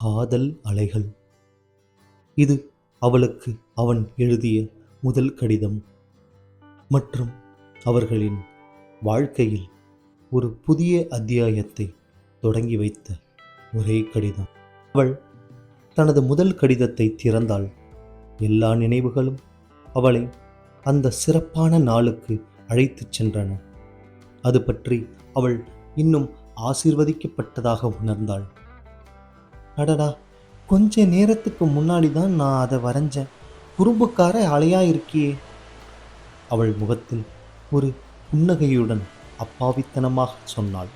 காதல் அலைகள். இது அவளுக்கு அவன் எழுதிய முதல் கடிதம். மற்றும் அவர்களின் வாழ்க்கையில் ஒரு புதிய அத்தியாயத்தை தொடங்கி வைத்த ஒரே கடிதம். அவள் தனது முதல் கடிதத்தை திறந்தாள். எல்லா நினைவுகளும் அவளை அந்த சிறப்பான நாளுக்கு அழைத்துச் சென்றன. அது பற்றி அவள் இன்னும் ஆசீர்வதிக்கப்பட்டதாக உணர்ந்தாள். அடடா கொஞ்ச நேரத்துக்கு முன்னாடி தான் நான் அதை வரைஞ்சேன். குறும்புக்கார அலையா இருக்கியே அவள் முகத்தில் ஒரு புன்னகையுடன் அப்பாவித்தனமாக சொன்னாள்.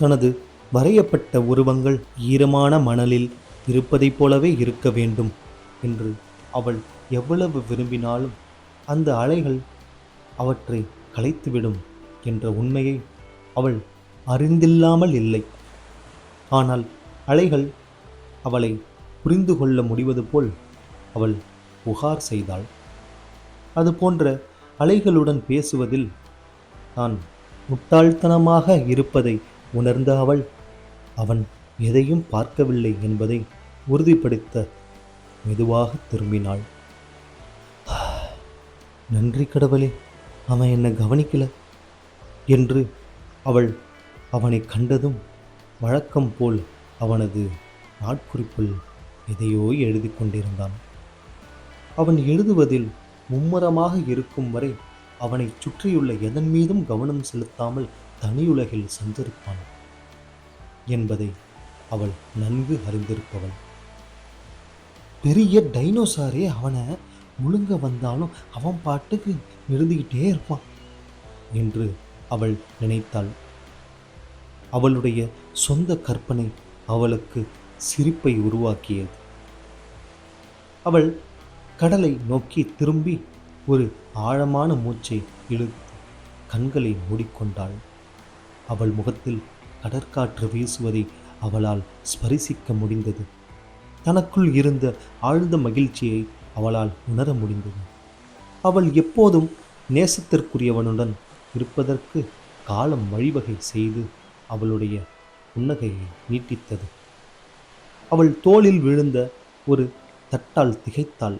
தனது வரையப்பட்ட உருவங்கள் ஈரமான மணலில் இருப்பதைப் போலவே இருக்க வேண்டும் என்று அவள் எவ்வளவு விரும்பினாலும் அந்த அலைகள் அவற்றை கலைத்துவிடும் என்ற உண்மையை அவள் அறிந்தில்லாமல் இல்லை. ஆனால் அலைகள் அவளை புரிந்து கொள்ள முடிவது போல் அவள் புகார் செய்தாள். அது போன்ற அலைகளுடன் பேசுவதில் தான் முட்டாள்தனமாக இருப்பதை உணர்ந்த அவள் அவன் எதையும் பார்க்கவில்லை என்பதை உறுதிப்படுத்த மெதுவாக திரும்பினாள். நன்றி கடவுளே அவன் என்னை கவனிக்கல என்று அவள் அவனை கண்டதும் வழக்கம் போல் அவனது நாட்குறிப்பில் எதையோ எழுதி கொண்டிருந்தான். அவன் எழுதுவதில் மும்முரமாக இருக்கும் வரை அவனை சுற்றியுள்ள எதன் மீதும் கவனம் செலுத்தாமல் தனியுலகில் சஞ்சரிப்பான் என்பதை அவள் நன்கு அறிந்திருப்பவள். பெரிய டைனோசாரே அவனை முழுங்க வந்தாலும் அவன் பாட்டுக்கு எழுதிக்கிட்டே இருப்பான் என்று அவள் நினைத்தாள். அவளுடைய சொந்த கற்பனை அவளுக்கு சிரிப்பை உருவாக்கியது. அவள் கடலை நோக்கி திரும்பி ஒரு ஆழமான மூச்சை இழுத்து கண்களை மூடிக்கொண்டாள். அவள் முகத்தில் கடற்காற்று வீசுவதை அவளால் ஸ்பரிசிக்க முடிந்தது. தனக்குள் இருந்த ஆழ்ந்த மகிழ்ச்சியை அவளால் உணர முடிந்தது. அவள் எப்போதும் நேசத்திற்குரியவனுடன் இருப்பதற்கு காலம் வழிவகை செய்து அவளுடைய புன்னகையை நீட்டித்தது. அவள் தோளில் விழுந்த ஒரு தட்டால் திகைத்தாள்.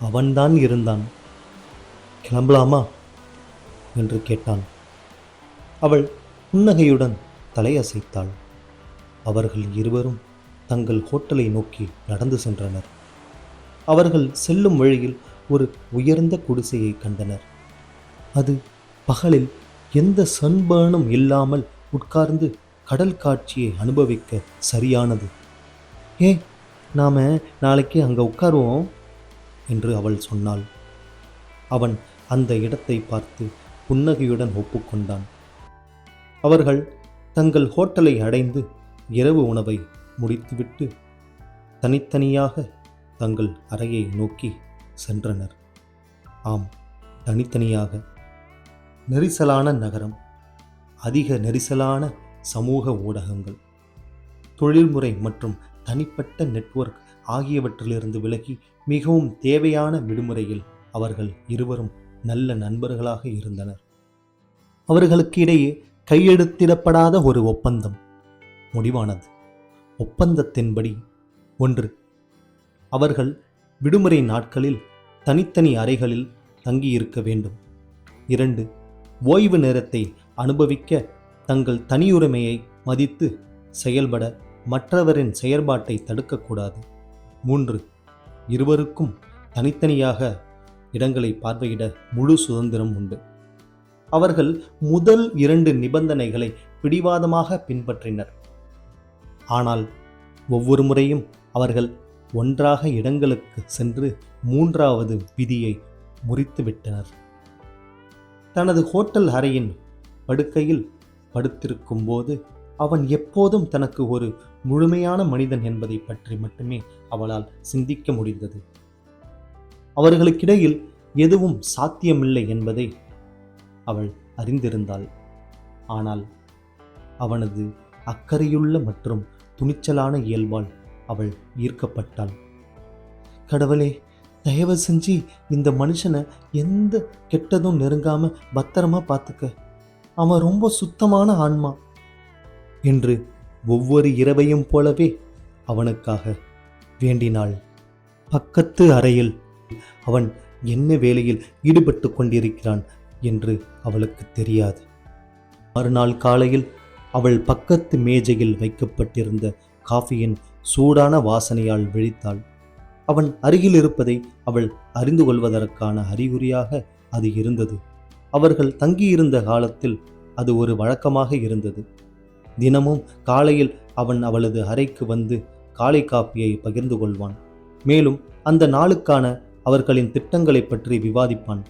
அவன்தான் இருந்தான். கிளம்பலாமா? என்று கேட்டான். அவள் புன்னகையுடன் தலையசைத்தாள். அவர்கள் இருவரும் தங்கள் ஹோட்டலை நோக்கி நடந்து சென்றனர். அவர்கள் செல்லும் வழியில் ஒரு உயர்ந்த குடிசையை கண்டனர். அது பகலில் எந்த சன்பேனும் இல்லாமல் உட்கார்ந்து கடல் காட்சியை அனுபவிக்க சரியானது. ஏ நாம நாளைக்கு அங்கே உட்காருவோம் என்று அவள் சொன்னாள். அவன் அந்த இடத்தை பார்த்து புன்னகையுடன் ஒப்புக்கொண்டான். அவர்கள் தங்கள் ஹோட்டலை அடைந்து இரவு உணவை முடித்துவிட்டு தனித்தனியாக தங்கள் அறையை நோக்கி சென்றனர். ஆம் தனித்தனியாக. நெரிசலான நகரம் அதிக நெரிசலான சமூக ஊடகங்கள் தொழில்முறை மற்றும் தனிப்பட்ட நெட்வொர்க் ஆகியவற்றிலிருந்து விலகி மிகவும் தேவையான விடுமுறையில் அவர்கள் இருவரும் நல்ல நண்பர்களாக இருந்தனர். அவர்களுக்கு இடையே கையெழுத்திடப்படாத ஒரு ஒப்பந்தம் முடிவானது. ஒப்பந்தத்தின்படி ஒன்று அவர்கள் விடுமுறை நாட்களில் தனித்தனி அறைகளில் தங்கியிருக்க வேண்டும். இரண்டு ஓய்வு நேரத்தை அனுபவிக்க தங்கள் தனியுரிமையை மதித்து செயல்பட மற்றவரின் செயற்பாட்டை தடுக்கக்கூடாது. மூன்று இருவருக்கும் தனித்தனியாக இடங்களை பார்வையிட முழு சுதந்திரம் உண்டு. அவர்கள் முதல் இரண்டு நிபந்தனைகளை பிடிவாதமாக பின்பற்றினர். ஆனால் ஒவ்வொரு முறையும் அவர்கள் ஒன்றாக இடங்களுக்கு சென்று மூன்றாவது விதியை முறித்துவிட்டனர். தனது ஹோட்டல் அறையின் படுக்கையில் படுத்திருக்கும் போது அவன் எப்போதும் தனக்கு ஒரு முழுமையான மனிதன் என்பதை பற்றி மட்டுமே அவளால் சிந்திக்க முடிந்தது. அவர்களுக்கிடையில் எதுவும் சாத்தியமில்லை என்பதை அவள் அறிந்திருந்தாள். ஆனால் அவனது அக்கறையுள்ள மற்றும் துணிச்சலான இயல்பால் அவள் ஈர்க்கப்பட்டாள். கடவுளே தயவு செஞ்சு இந்த மனுஷனை எந்த கெட்டதும் நெருங்காம பத்திரமா பார்த்துக்க. அவன் ரொம்ப சுத்தமான ஆன்மா. என்று ஒவ்வொரு இரவையும் போலவே அவனுக்காக வேண்டினாள். பக்கத்து அறையில் அவன் என்ன வேலையில் ஈடுபட்டு கொண்டிருக்கிறான் என்று அவளுக்கு தெரியாது. மறுநாள் காலையில் அவள் பக்கத்து மேஜையில் வைக்கப்பட்டிருந்த காஃபியின் சூடான வாசனையால் விழித்தாள். அவன் அருகில் இருப்பதை அவள் அறிந்து கொள்வதற்கான அறிகுறியாக அது இருந்தது. அவர்கள் தங்கியிருந்த காலத்தில் அது ஒரு வழக்கமாக இருந்தது. தினமும் காலையில் அவன் அவளது அறைக்கு வந்து காலை காப்பியை பகிர்ந்து கொள்வான். மேலும் அந்த நாளுக்கான அவர்களின் திட்டங்களைப் பற்றி விவாதிப்பான்.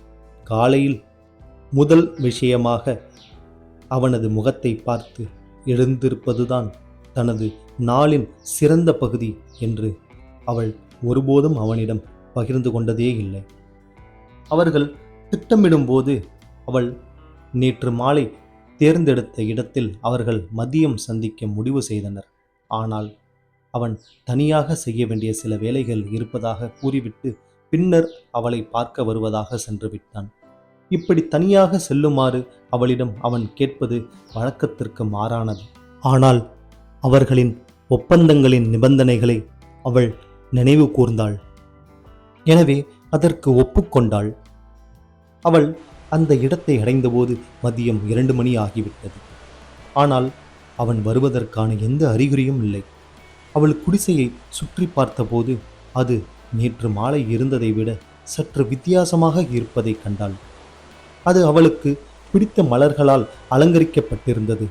காலையில் முதல் விஷயமாக அவனது முகத்தை பார்த்து எழுந்திருப்பதுதான் தனது நாளின் சிறந்த பகுதி என்று அவள் ஒருபோதும் அவனிடம் பகிர்ந்து கொண்டதே இல்லை. அவர்கள் திட்டமிடும்போது அவள் நேற்று மாலை தேர்ந்தெடுத்த இடத்தில் அவர்கள் மதியம் சந்திக்க முடிவு செய்தனர். ஆனால் அவன் தனியாக செய்ய வேண்டிய சில வேலைகள் இருப்பதாக கூறிவிட்டு பின்னர் அவளை பார்க்க வருவதாக சென்று விட்டான். இப்படி தனியாக செல்லுமாறு அவளிடம் அவன் கேட்பது வழக்கத்திற்கு மாறானது. ஆனால் அவர்களின் ஒப்பந்தங்களின் நிபந்தனைகளை அவள் நினைவு கூர்ந்தாள். எனவே அதற்கு ஒப்புக்கொண்டாள். அவள் அந்த இடத்தை அடைந்தபோது மதியம் இரண்டு மணி ஆகிவிட்டது. ஆனால் அவன் வருவதற்கான எந்த அறிகுறியும் இல்லை. அவள் குடிசையை சுற்றி பார்த்தபோது அது நேற்று மாலை இருந்ததை விட சற்று வித்தியாசமாக இருப்பதை கண்டாள். அது அவளுக்கு பிடித்த மலர்களால் அலங்கரிக்கப்பட்டிருந்தது.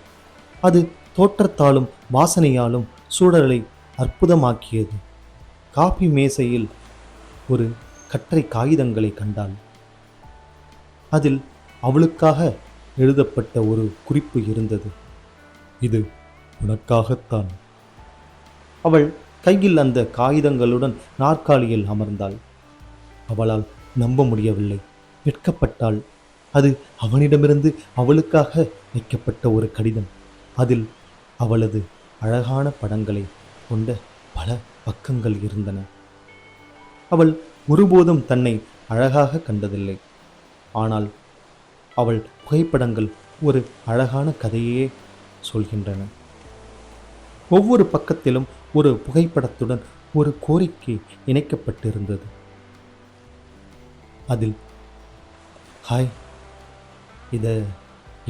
அது தோற்றத்தாலும் வாசனையாலும் சூழலை அற்புதமாக்கியது. காபி மேசையில் ஒரு கற்றை காகிதங்களை கண்டாள். அதில் அவளுக்காக எழுதப்பட்ட ஒரு குறிப்பு இருந்தது. இது உனக்காகத்தான். அவள் கையில் அந்த காகிதங்களுடன் நாற்காலியில் அமர்ந்தாள். அவளால் நம்ப முடியவில்லை. வெட்கப்பட்டாள். அது அவனிடமிருந்து அவளுக்காக வைக்கப்பட்ட ஒரு கடிதம். அதில் அவளது அழகான படங்களை கொண்ட பல பக்கங்கள் இருந்தன. அவள் ஒருபோதும் தன்னை அழகாக கண்டதில்லை. ஆனால் அவள் புகைப்படங்கள் ஒரு அழகான கதையே சொல்கின்றன. ஒவ்வொரு பக்கத்திலும் ஒரு புகைப்படத்துடன் ஒரு கோரிக்கை இணைக்கப்பட்டிருந்தது. அதில் ஹாய் இதை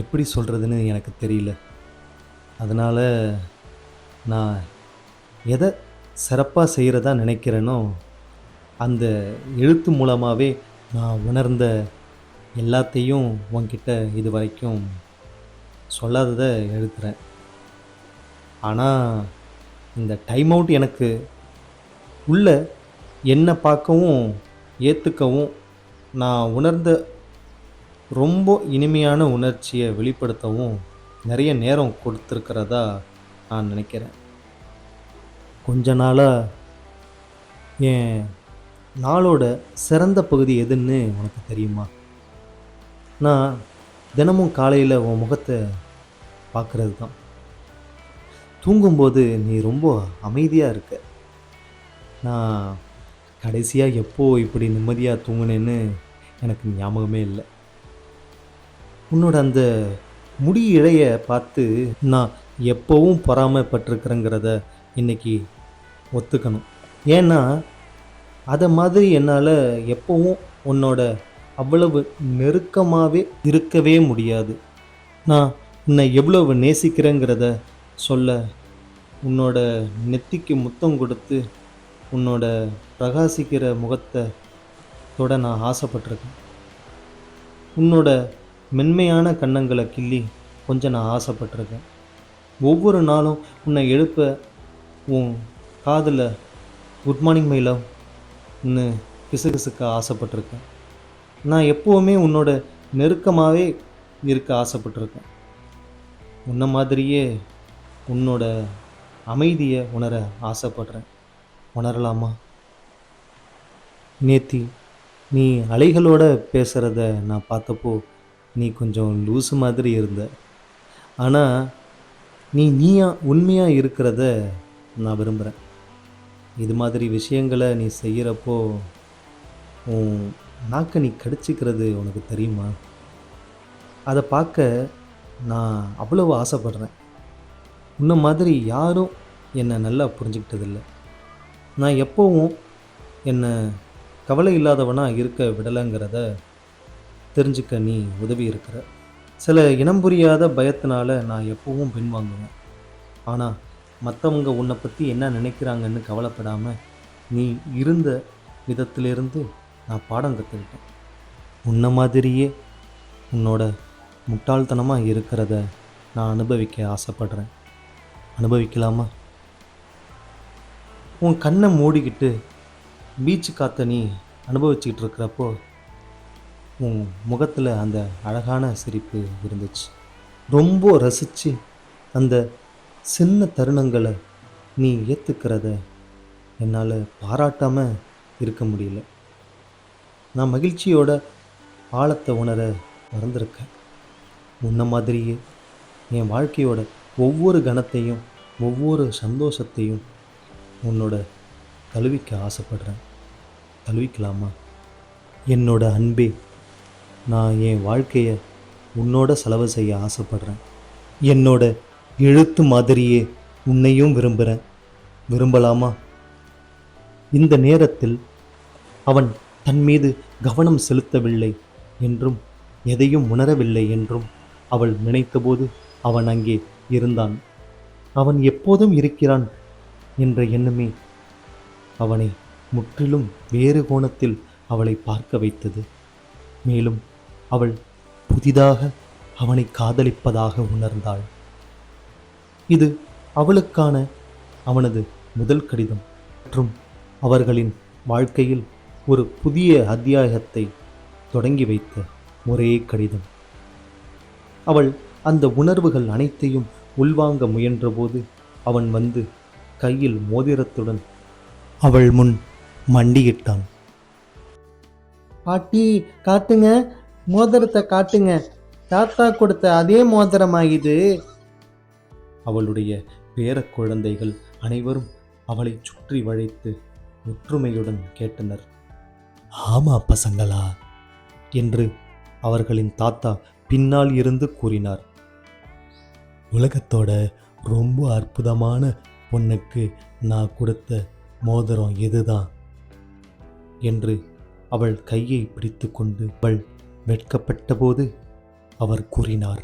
எப்படி சொல்கிறதுன்னு எனக்கு தெரியல. அதனால் நான் எதை சிறப்பாக செய்கிறதா நினைக்கிறேனோ அந்த எழுத்து மூலமாகவே நான் உணர்ந்த எல்லாத்தையும் உன்கிட்ட இது வரைக்கும் சொல்லாததை எழுதுகிறேன் ஆனால் இந்த டைம் அவுட் எனக்கு உள்ள என்னை பார்க்கவும் ஏற்றுக்கவும் நான் உணர்ந்த ரொம்ப இனிமையான உணர்ச்சியை வெளிப்படுத்தவும் நிறைய நேரம் கொடுத்துருக்கிறதா நான் நினைக்கிறேன். கொஞ்ச நாளாக என் நாளோட சிறந்த பகுதி எதுன்னு உனக்கு தெரியுமா? நான் தினமும் காலையில் உன் முகத்தை பார்க்குறது தான் தூங்கும்போது நீ ரொம்ப அமைதியாக இருக்க. நான் கடைசியாக எப்போ இப்படி நிம்மதியாக தூங்கினேன்னு எனக்கு ஞாபகமே இல்லை. உன்னோட அந்த முடி இழைய பார்த்து நான் எப்போவும் பொறாமப்பட்டிருக்கிறேங்கிறத இன்றைக்கி ஒத்துக்கணும். ஏன்னா அதை மாதிரி என்னால் எப்போவும் உன்னோட அவ்வளவு நெருக்கமாகவே இருக்கவே முடியாது. நான் உன்னை எவ்வளவு நேசிக்கிறேங்கிறத சொல்ல உன்னோட நெத்திக்கு முத்தம் கொடுத்து உன்னோட பிரகாசிக்கிற முகத்தை தொட நான் ஆசைப்பட்டிருக்கேன். உன்னோட மென்மையான கன்னங்களை கிள்ளி கொஞ்சம் நான் ஆசைப்பட்டிருக்கேன். ஒவ்வொரு நாளும் உன்னை எழுப்ப உன் காதில் குட் மார்னிங் மை லவ் கிசுகிசுக்க ஆசைப்பட்டிருக்கேன். நான் எப்போவுமே உன்னோட நெருக்கமாகவே இருக்க ஆசைப்பட்டிருக்கேன். உன்ன மாதிரியே உன்னோட அமைதியை உணர ஆசைப்படுறேன். உணரலாமா? நேத்தி நீ அலைகளோட பேசுகிறத நான் பார்த்தப்போ நீ கொஞ்சம் லூசு மாதிரி இருந்த. ஆனால் நீ நீயா உண்மையாக இருக்கிறத நான் விரும்புகிறேன் இது மாதிரி விஷயங்களை நீ செய்கிறப்போ உன் நாக்கை நீ கடிச்சிக்கிறது உனக்கு தெரியுமா? அதை பார்க்க நான் அவ்வளவு ஆசைப்படுறேன். உன்ன மாதிரி யாரும் என்னை நல்லா புரிஞ்சுக்கிட்டதில்லை. நான் எப்போவும் என்னை கவலை இல்லாதவனாக இருக்க விடலைங்கிறத தெரிஞ்சுக்க நீ உதவி இருக்கிற. சில இனம் புரியாத பயத்தினால நான் எப்பவும் பின்வாங்குவேன். ஆனால் மற்றவங்க உன்னை பற்றி என்ன நினைக்கிறாங்கன்னு கவலைப்படாமல் நீ இருந்த விதத்திலிருந்து நான் பாடம் கற்றுக்கிட்டேன் உன்ன மாதிரியே உன்னோட முட்டாள்தனமாக இருக்கிறத நான் அனுபவிக்க ஆசைப்படுறேன். அனுபவிக்கலாமா? உன் கண்ணை மூடிக்கிட்டு பீச்சு காற்ற நீ அனுபவிச்சுக்கிட்டு இருக்கிறப்போ உன் முகத்தில் அந்த அழகான சிரிப்பு இருந்துச்சு. ரொம்ப ரசித்து அந்த சின்ன தருணங்களை நீ ஏற்றுக்கிறத என்னால் பாராட்டாமல் இருக்க முடியல. நான் மகிழ்ச்சியோட ஆழத்தை உணர மறந்துருக்கேன். முன்ன மாதிரியே என் வாழ்க்கையோட ஒவ்வொரு கணத்தையும் ஒவ்வொரு சந்தோஷத்தையும் உன்னோட தழுவிக்க ஆசைப்படுறேன். தழுவிக்கலாமா? என்னோட அன்பே நான் என் வாழ்க்கையை உன்னோட செலவு செய்ய ஆசைப்படுறேன். என்னோட எழுத்து மாதிரியே உன்னையும் விரும்புகிறேன் விரும்பலாமா? இந்த நேரத்தில் அவன் தன் மீது கவனம் செலுத்தவில்லை என்றும் எதையும் உணரவில்லை என்றும் அவள் நினைத்தபோது அவன் அங்கே இருந்தான். அவன் எப்போதும் இருக்கிறான் என்ற எண்ணமே அவனை முற்றிலும் வேறு கோணத்தில் அவளை பார்க்க வைத்தது. மேலும் அவள் புதிதாக அவனை காதலிப்பதாக உணர்ந்தாள். இது அவளுக்கான அவனது முதல் கடிதம் மற்றும் அவர்களின் வாழ்க்கையில் ஒரு புதிய அத்தியாயத்தை தொடங்கி வைத்த ஒரே கடிதம். அவள் அந்த உணர்வுகள் அனைத்தையும் உள்வாங்க முயன்றபோது அவன் வந்து கையில் மோதிரத்துடன் அவள் முன் மண்டியிட்டான். பாட்டி காட்டுங்க. மோதிரத்தை காட்டுங்க. தாத்தா கொடுத்த அதே மோதிரமா இது அவளுடைய பேரக் குழந்தைகள் அனைவரும் அவளை சுற்றி வளைத்து ஒற்றுமையுடன் கேட்டனர். ஆமா பசங்களா? என்று அவர்களின் தாத்தா பின்னால் இருந்து கூறினார். உலகத்தோட ரொம்ப அற்புதமான பொண்ணுக்கு நான் கொடுத்த மோதிரம் இதுதான் என்று அவள் கையை பிடித்துக்கொண்டு அவள் வெட்கப்பட்டபோது அவர் கூறினார்.